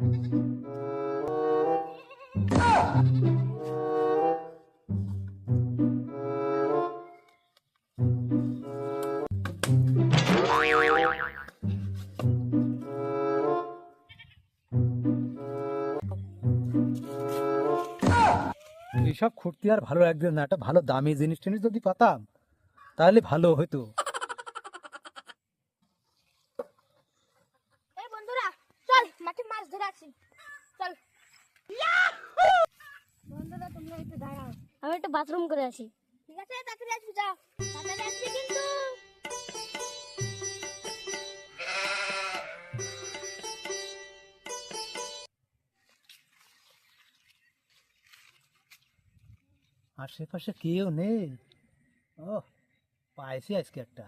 এইসব খুঁড়তে আর ভালো লাগবে না। একটা ভালো দামি জিনিস টিনিস যদি পাতাম, তাহলে ভালো হইতো। আসি চল। বন্ধুরা তোমরা একটু দাঁড়াও। আমি একটু বাথরুম করে আসি ঠিক আছে? তাড়াতাড়ি আসবি যাও। তাড়াতাড়ি আসবি কিন্তু। আশেপাশে কেউ নেই? ও পাইছি আজকে একটা।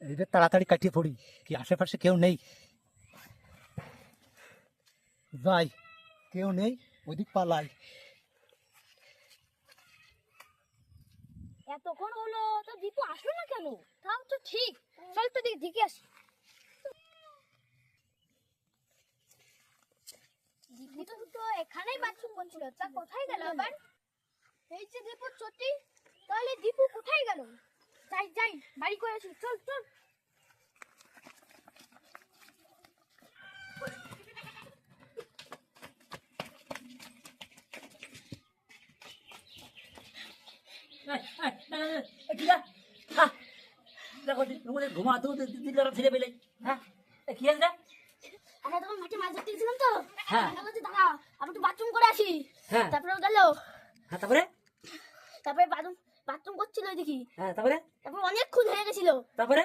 এইটা তাড়াতাড়ি কাটিয়ে পড়ি, কি আশেপাশে কেউ নেই? যাই, কেউ নেই ওইদিক পালাই। এতক্ষণ হলো, তো দীপু আসলো না কেন? তাও তো ঠিক, চল তো দিকে আসি। দীপু তো তো এখানেই বাথরুম করছিল, তা কোথায় গেল আবার? এই যে দীপু চটি, তাহলে দীপু কোথায় গেল? যাই যাই বাড়ি করে আসি। চল চল। ঘুমাতো ছেলে পেলে। হ্যাঁ? কি হয়েছে? আরে তখন মাঠে মাছ ধরতে গেছিলাম তো। হ্যাঁ। দাঁড়া আমি একটু বাথরুম করে আসি। হ্যাঁ। তারপরে গেল। হ্যাঁ তারপরে? তারপরে বাথরুম বাথরুম করছিল দেখি হ্যাঁ তারপরে? তারপর অনেকক্ষণ হয়ে গেছিল। তারপরে?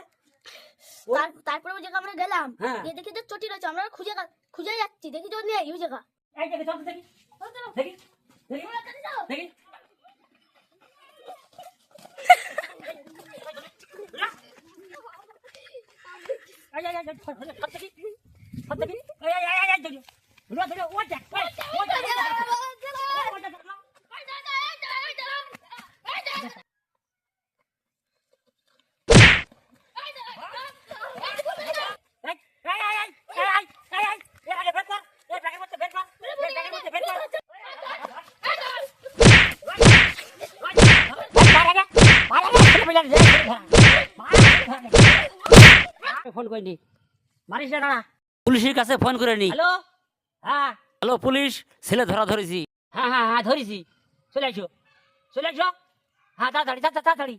তারপরে ওই জায়গা আমরা গেলাম হ্যাঁ। গিয়ে দেখি যে চটি রয়েছে আমরা খুঁজে খুঁজে যাচ্ছি দেখি যে নেই ওই জায়গা। এই দেখি চল দেখি। দেখি। দেখি। এই, এই, এই, ধর, ধর, ধর দেখি, ধর দেখি। এই, এই, এই, ধরি। ধরো, ও দেখ, ও দেখ, ফোন করিনি মারিস না পুলিশের কাছে ফোন করে নি হ্যালো হ্যাঁ হ্যালো পুলিশ ছেলে ধরা ধরেছি হ্যাঁ হ্যাঁ হ্যাঁ ধরেছি চলে আসো চলে আসো হ্যাঁ তাড়াতাড়ি তাড়াতাড়ি তাড়াতাড়ি